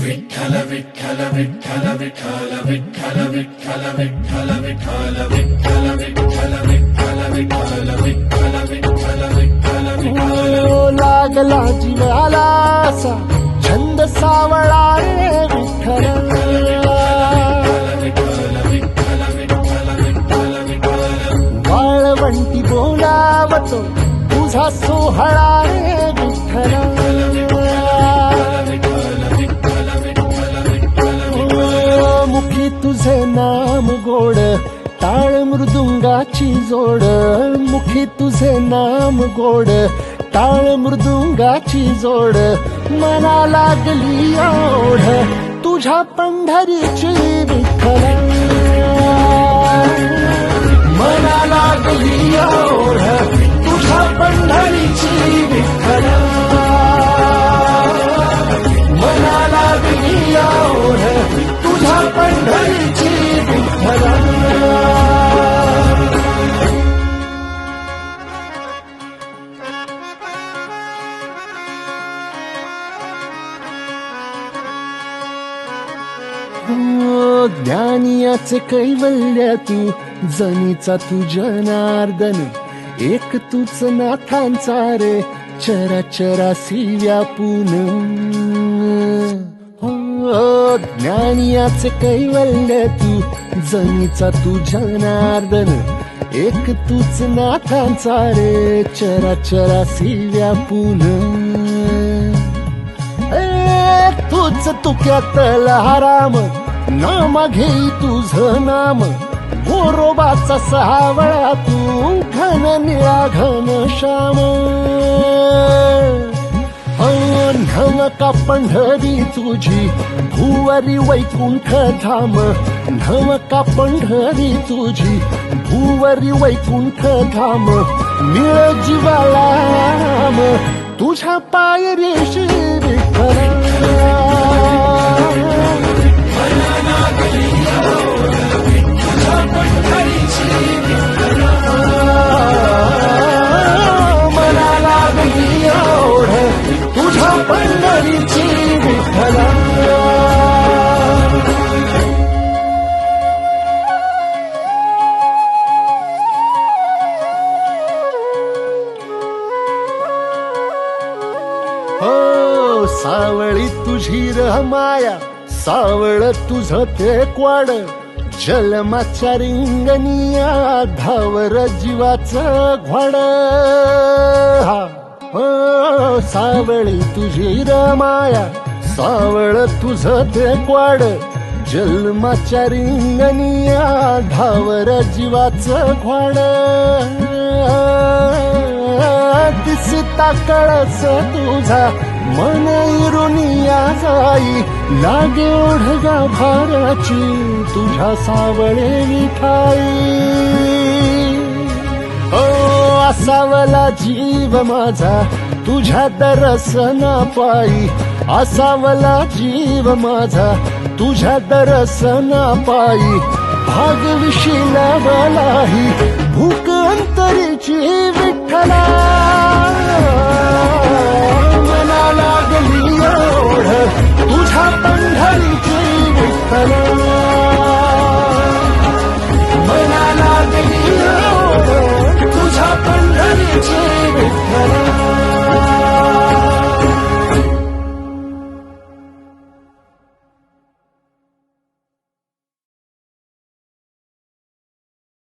విఠల విఠల విఠల విఠల విఠల విఠల విఠల విఠల విఠల విఠల విఠల విఠల విఠల విఠల విఠల విఠల విఠల లాగలా జీవాలా सावळा रे विठ्ठल वाळवंटी बोलावतो तुझा सोहळा रे विठ्ठल मुखी तुझे नाम गोड ताळ मृदुंगाची जोड मुखी तुझे नाम गोड टाळ मृदुंगाची जोड मना लागली ओढ. तुझ्या पंढरीची विठ्ठल. हो, ज्ञानियाचे कैवल्य तू जनीचा तू जनार्दन एक तूच नाथांचा रे चराचरासी व्यापून हो ज्ञानियाचे कैवल्य तू जणीचा तुझ्या नार्दन एक तूच नाथांचा रे चराचरासी व्यापून ए, तूच तुक्यात राम नाम घेई तुझ नाम गोरोबाचा सहावळा तू घन निळा घन श्याम. अहो, नवका पंढरी तुझी भुवरी वैकुंठ धाम. नवका पंढरी तुझी भुवरी वैकुंठ धाम. मिळ जीवाला तुझ्या तुझ्या पायरीशी विठ्ठला पंढरीची हो सावळी तुझी रहमाया माया सावळ तुझ ते क्वाड जलमाच्या रिंगणिया धावर जीवाचं घोड हा. हो सावळी तुझी रमाया सावळ तुझ ते क्वाड. जन्माच्या रिंगणिया धावर जीवाच घोड दिसता कळस तुझा मन इरुनिया जाई. लागे ओढगा भाराची तुझ्या सावळे विठाई हो, ओ असावला जीव माझा तुझ्या दरसना पायी. असावला जीव माझा तुझ्या दरसना पायी. भाग विशिलावलाही भूक अंतरीची विठ्ठला.